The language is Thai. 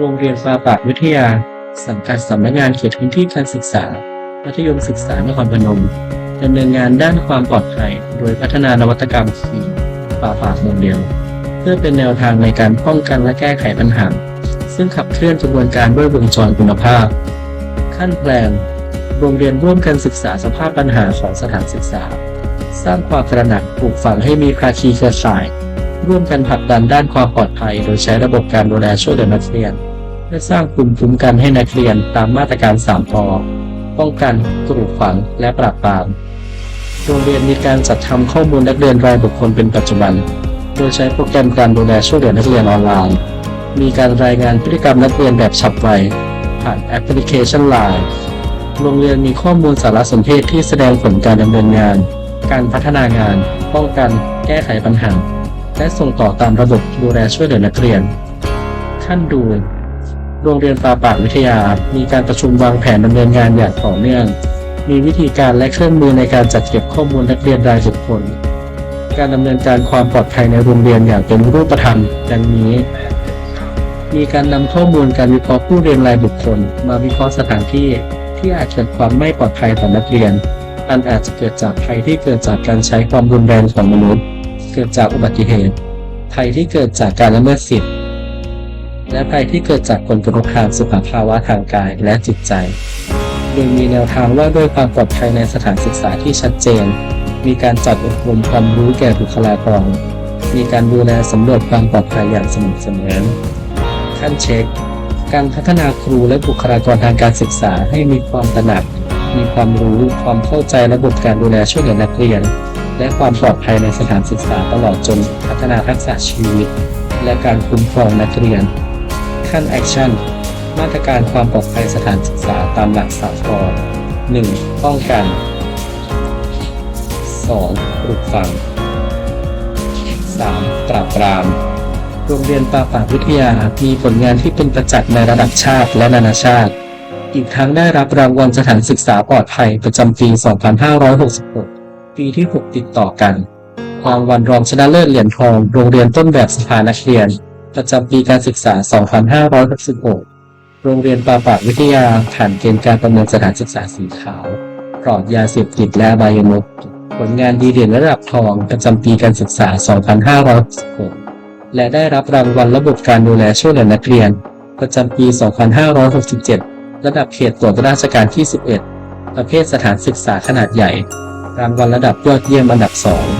โรงเรียนฟาปากวิทยา สังกัดสำนักงานเขตพื้นที่การศึกษา มัธยมศึกษานครพนมดำเนินงานด้านความปลอดภัย โดยพัฒนานวัตกรรมสีฟาปากโมเดลเพื่อเป็นแนวทางในการป้องกันและแก้ไขปัญหา ซึ่งขับเคลื่อนกระบวนการด้วยวงจรคุณภาพ ขั้นแปลนโรงเรียนร่วมกันศึกษาสภาพปัญหาของสถานศึกษา สร้างความตระหนักปลูกฝังให้มีภาคีเครือข่าย ร่วมกันผลักดันด้านความปลอดภัย โดยใช้ระบบการดูแลช่วยเหลือนักเรียน และสร้างภูมิคุ้มกันให้นักเรียนตามมาตรการ 3ปอป้องกันปลูกฝัง และปราบปราม โรงเรียนมีการจัดทำข้อมูลนักเรียนรายบุคคลเป็นปัจจุบัน โดยใช้โปรแกรมการดูแลช่วยเหลือนักเรียนออนไลน์ มีการรายงานพฤติกรรมนักเรียนแบบฉับไว ผ่านแอปพลิเคชัน Line โรงเรียนมีข้อมูลสารสนเทศที่แสดงผลการดำเนินงาน การพัฒนางาน ป้องกัน แก้ไขปัญหา และส่งต่อตามระบบดูแลช่วยเหลือนักเรียน ขั้นดูโรงเรียนปาปากวิทยา มีการประชุมวางแผนดำเนินงานอย่างต่อเนื่อง มีวิธีการและเครื่องมือในการจัดเก็บข้อมูลนักเรียนรายบุคคล การดำเนินการความปลอดภัยในโรงเรียนอย่างเป็นรูปธรรมดังนี้ มีการนำข้อมูลการวิเคราะห์ผู้เรียนรายบุคคล มาวิเคราะห์สถานที่ที่อาจเกิดความไม่ปลอดภัยต่อนักเรียน อันอาจจะเกิดจากภัยที่เกิดจากการใช้ความรุนแรงของมนุษย์ เกิดจากอุบัติเหตุ ภัยที่เกิดจากการละเมิดสิทธิและภัยที่เกิดจากผลกระทบทางสุขภาวะทางกายและจิตใจ โดยมีแนวทางว่าด้วยความปลอดภัยในสถานศึกษาที่ชัดเจน มีการจัดอบรมความรู้แก่บุคลากร มีการดูแลสำรวจความปลอดภัยอย่างสม่ำเสมอขั้นเช็ค การพัฒนาครูและบุคลากรทางการศึกษาให้มีความตระหนัก มีความรู้ ความเข้าใจระบบการดูแลช่วยเหลือนักเรียน และความปลอดภัยในสถานศึกษาตลอดจนพัฒนาทักษะชีวิต และการคุ้มครองนักเรียน ขั้นแอคชั่นมาตรการความปลอดภัยสถานศึกษาตามหลักสากล 1. ป้องกัน 2. ปลูกฝัง 3. ปราบปราม โรงเรียนปาปาวิทยา มีผลงานที่เป็นประจักษ์ในระดับชาติและนานาชาติ อีกทั้งได้รับรางวัลสถานศึกษาปลอดภัยประจำปี 2566 ปีที่ 6 ติดต่อกันรางวัลรองชนะเลิศเหรียญทอง โรงเรียนต้นแบบสภานักเรียน ประจำปีการศึกษา 2566 โรงเรียนปาปากวิทยาผ่านเกณฑ์การประเมินสถานศึกษาสีขาวปลอดยาเสพติดและบายมุผลงานดีเด่นระดับทองประจำปีการศึกษา 2566 และได้รับรางวัลระบบการดูแลช่วยเหลือนักเรียน ประจำปี 2567 ระดับเขตตรวจราชการที่ 11 ประเภทสถานศึกษาขนาดใหญ่ ตามวัลระดับยอดเยี่ยมอันดับ2